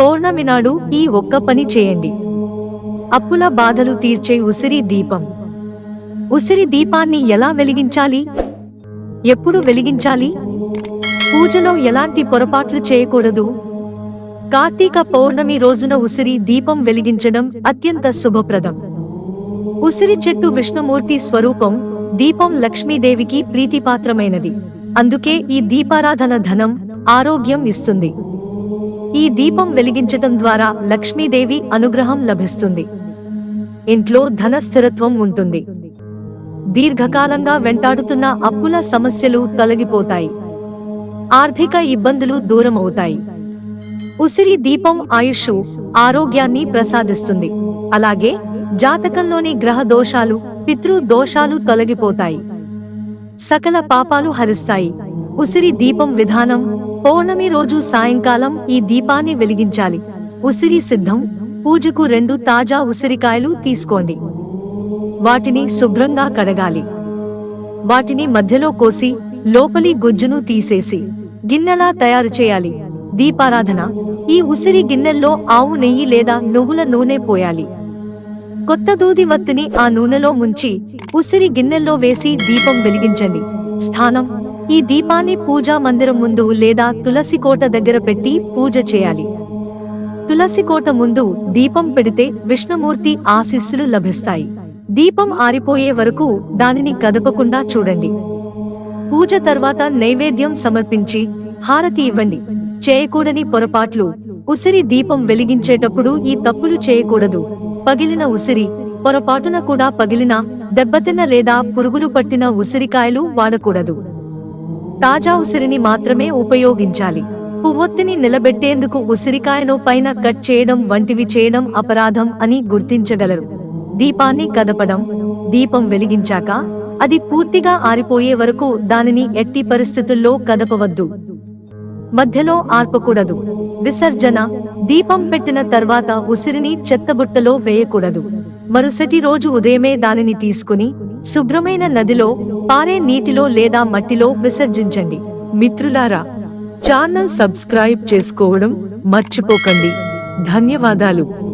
పౌర్ణమి నాడు ఈ ఒక్క పని చేయండి. అప్పుల బాధలు తీర్చే ఉసిరి దీపం. ఉసిరి దీపాన్ని ఎలా వెలిగించాలి? ఎప్పుడు వెలిగించాలి? పూజలో ఎలాంటి పొరపాట్లు చేయకూడదు? కార్తీక పౌర్ణమి రోజున ఉసిరి దీపం వెలిగించడం అత్యంత శుభప్రదం. ఉసిరి చెట్టు విష్ణుమూర్తి స్వరూపం దీపం లక్ష్మీదేవికి ప్రీతిపాత్రమైనది. అందుకే ఈ దీపారాధన ధనం ఆరోగ్యం ఇస్తుంది. ఈ దీపం వెలిగించటం ద్వారా లక్ష్మీదేవి అనుగ్రహం లభిస్తుంది. ఇంట్లో ధన స్థిరత్వం ఉంటుంది. దీర్ఘకాలంగా వెంటాడుతున్న అప్పుల సమస్యలు తొలగిపోతాయి. ఆర్థిక ఇబ్బందులు దూరమవుతాయి. ఉసిరి దీపం ఆయుష్ ఆరోగ్యాన్ని ప్రసాదిస్తుంది. అలాగే జాతకంలోని గ్రహ దోషాలు పితృ దోషాలు తొలగిపోతాయి. సకల పాపాలు హరిస్తాయి. ఉసిరి దీపం విధానం పౌర్ణమి రోజు సాయంకాలం ఈ దీపాన్ని వెలిగించాలి. ఉసిరి సిద్ధం. పూజకు రెండు తాజా ఉసిరికాయలు తీసుకోండి. వాటిని శుభ్రంగా కడగాలి. వాటిని మధ్యలో కోసి లోపలి గుజ్జును తీసేసి గిన్నెలా తయారు చేయాలి. దీపారాధన. ఈ ఉసిరి గిన్నెల్లో ఆవు నెయ్యి లేదా నువ్వుల నూనె పోయాలి. కొత్త దూది వత్తిని ఆ నూనెలో ముంచి ఉసిరి గిన్నెల్లో వేసి దీపం వెలిగించండి. స్థానం. ఈ దీపాన్ని పూజా మందిరం ముందు లేదా తులసి కోట దగ్గర పెట్టి పూజ చేయాలి. తులసి కోట ముందు దీపం పెడితే విష్ణుమూర్తి ఆశీస్సులు లభిస్తాయి. దీపం ఆరిపోయే వరకు దానిని కదపకుండా చూడండి. పూజ తర్వాత నైవేద్యం సమర్పించి హారతి ఇవ్వండి. చేయకూడని పొరపాట్లు ఉసిరి దీపం వెలిగించేటప్పుడు ఈ తప్పులు చేయకూడదు. పగిలిన ఉసిరి పొరపాటున కూడా పగిలిన దెబ్బతిన్న లేదా పురుగులు పట్టిన ఉసిరికాయలు వాడకూడదు. తాజా ఉసిరిని మాత్రమే ఉపయోగించాలి. పువ్వొత్తిని నిలబెట్టేందుకు ఉసిరికాయను పైన కట్ చేయడం వంటివి చేయడం అపరాధం అని గుర్తించగలరు. దీపాన్ని కదపడం దీపం వెలిగించాక అది పూర్తిగా ఆరిపోయే వరకు దానిని ఎట్టి పరిస్థితుల్లో కదపవద్దు. మధ్యలో ఆర్పకూడదు. విసర్జన దీపం పెట్టిన తర్వాత ఉసిరిని చెత్తబుట్టలో వేయకూడదు. మరుసటి రోజు ఉదయమే దానిని తీసుకుని శుభ్రమైన నదిలో పారే నీటిలో లేదా మట్టిలో విసర్జించండి. మిత్రులారా ఛానల్ సబ్స్క్రైబ్ చేసుకోవడం మర్చిపోకండి. ధన్యవాదాలు.